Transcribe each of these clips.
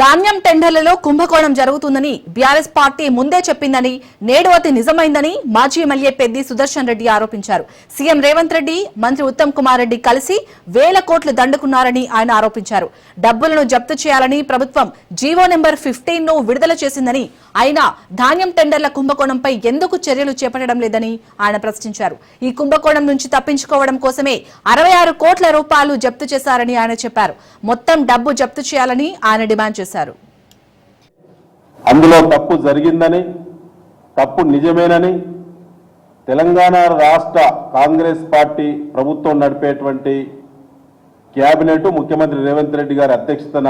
ధాన్యం టెండర్లలో కుంభకోణం జరుగుతుందని బీఆర్ఎస్ పార్టీ ముందే చెప్పిందని నేడు అతి నిజమైందని మాజీ ఎమ్మెల్యే పెద్ది సుదర్శన్ రెడ్డి ఆరోపించారు. సీఎం రేవంత్ రెడ్డి మంత్రి ఉత్తమ్ కుమార్ రెడ్డి కలిసి వేల కోట్లు దండుకున్నారని ఆయన ఆరోపించారు. డబ్బులను జప్తు చేయాలని ప్రభుత్వం జీవో నెంబర్ ఫిఫ్టీన్ను విడుదల చేసిందని అయినా ధాన్యం టెండర్ల కుంభకోణంపై ఎందుకు చర్యలు చేపట్టడం లేదని ఆయన ప్రశ్నించారు. ఈ కుంభకోణం నుంచి తప్పించుకోవడం కోసమే అరవై ఆరు కోట్ల రూపాయలు జప్తు చేశారని ఆయన చెప్పారు. మొత్తం డబ్బు జప్తు చేయాలని ఆయన డిమాండ్ చేశారు అందులో తప్పు జరిగిందని తప్పు నిజమేనని తెలంగాణ రాష్ట్ర కాంగ్రెస్ పార్టీ ప్రభుత్వం నడిపేటువంటి క్యాబినెట్ ముఖ్యమంత్రి రేవంత్ రెడ్డి గారి అధ్యక్షతన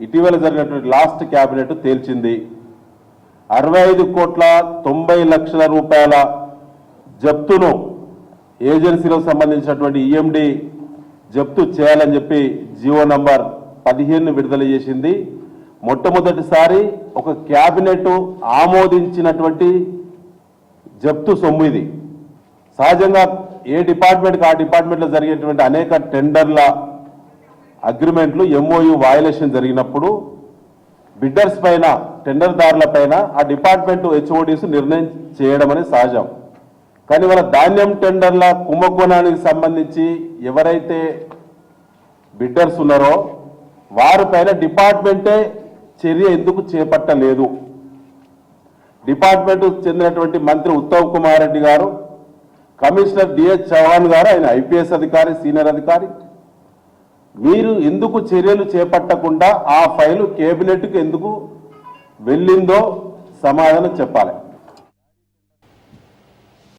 ఇటీవల జరిగినటువంటి లాస్ట్ క్యాబినెట్ తేల్చింది. అరవై ఐదు కోట్ల తొంభై లక్షల రూపాయల జప్తును ఏజెన్సీలకు సంబంధించినటువంటి ఈఎండి జప్తు చేయాలని చెప్పి జియో నంబర్ పదిహేను విడుదల చేసింది. మొట్టమొదటిసారి ఒక క్యాబినెట్ ఆమోదించినటువంటి జప్తు సొమ్ము ఇది. సహజంగా ఏ డిపార్ట్మెంట్కి ఆ డిపార్ట్మెంట్లో జరిగేటువంటి అనేక టెండర్ల అగ్రిమెంట్లు ఎంఓయు వయలేషన్ జరిగినప్పుడు బిడ్డర్స్ పైన టెండర్దారుల పైన ఆ డిపార్ట్మెంట్ హెచ్ఓడిస్ నిర్ణయం చేయడం అనేది సహజం. కానీ వాళ్ళ ధాన్యం టెండర్ల కుంభకోణానికి సంబంధించి ఎవరైతే బిడ్డర్స్ ఉన్నారో వారిపైన డిపార్ట్మెంటే చర్య ఎందుకు చేపట్టలేదు. డిపార్ట్మెంట్ చెందినటువంటి మంత్రి ఉత్తమ్ కుమార్ రెడ్డి గారు కమిషనర్ డిఎస్ చౌహాన్ గారు ఆయన ఐపీఎస్ అధికారి సీనియర్ అధికారి మీరు ఎందుకు చర్యలు చేపట్టకుండా ఆ ఫైలు కేబినెట్కి ఎందుకు వెళ్ళిందో సమాధానం చెప్పాలి.